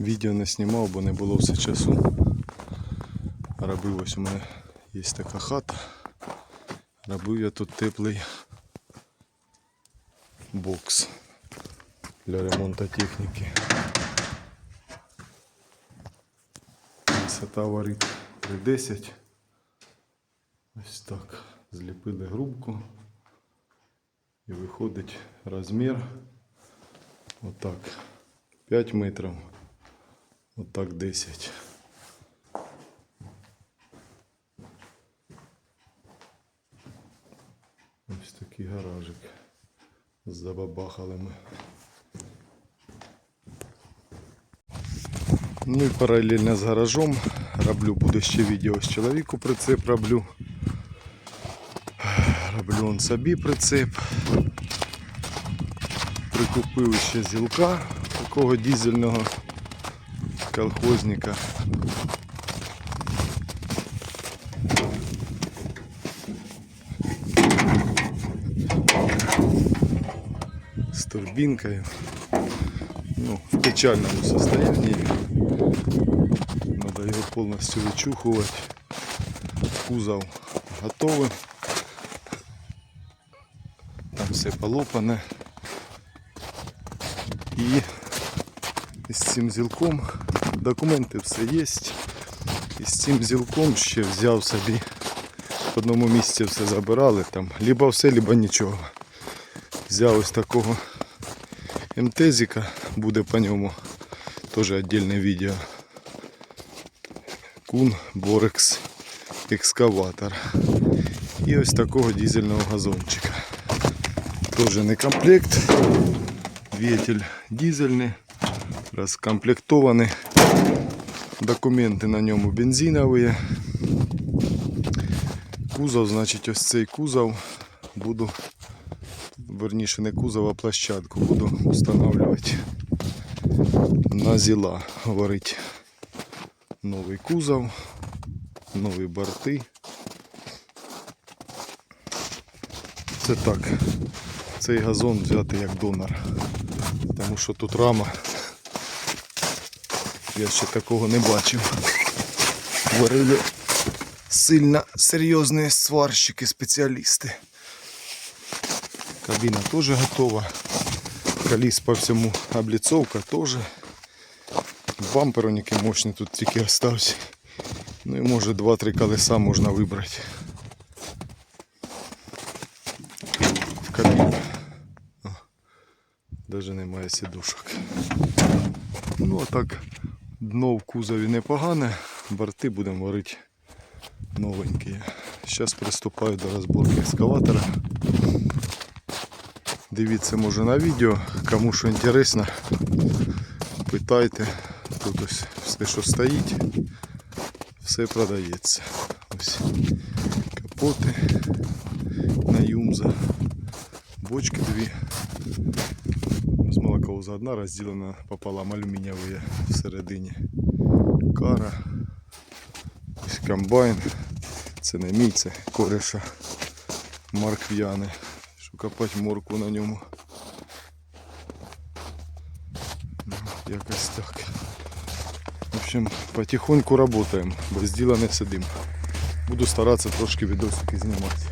Відео не знімав, бо не було все часу. Робив ось у мене є така хата. Робив я тут теплий бокс для ремонту техніки. Висота варить 310. Ось так. Зліпили грубку. І виходить розмір. Отак. 5 метрів. Отак 10. Ось такий гаражик з забабахалими. Ну і паралельно з гаражом роблю, буде ще відео з чоловіку прицеп роблю. Роблю он собі прицеп. Прикупив ще зілка такого дизельного колхозника. З турбінкою. Ну, в печальному состоянии. Надо його повністю вичухувати. Кузов готовий. Там все полопане. І з цим зілком документи все є. І з цим зілком ще взяв собі. В одному місці все забирали, там либо все, либо нічого. Взяв ось такого МТЗика, буде по ньому теж віддільне відео. Кун Борекс екскаватор. І ось такого дизельного газончика. Теж не комплект. Ветель дизельний, розкомплектований. Документи на ньому бензинові. Кузов, значить, ось цей кузов буду, верніше не кузов, а площадку буду встановлювати на зіла. Варить новий кузов, нові борти. Це так. Цей газон взяти як донор. Тому що тут рама. Я ще такого не бачив. Варили сильно серйозні сварщики, спеціалісти. Кабіна теж готова. Коліс по всьому облицовка теж. Бампер який мощний тут тільки остався. Ну і може 2-3 колеса можна вибрати. В кабіну. Даже немає сідушок. Ну а так дно в кузові непогане, борти будемо варити новенькі. Зараз приступаю до розборки екскаватора. Дивіться може на відео, кому що інтересно, питайте. Тут ось все, що стоїть, все продається. Ось капоти на юмза, бочки дві. З молоковоза одна розділена пополам алюмінієві всередині. Кара. Ось комбайн. Це не мій, це кореша Маркв'яни. Що копати морку на ньому. Ну, Якось так. В общем, потихоньку работаем, без діла не сидим. Буду старатися трошки відосики знімати.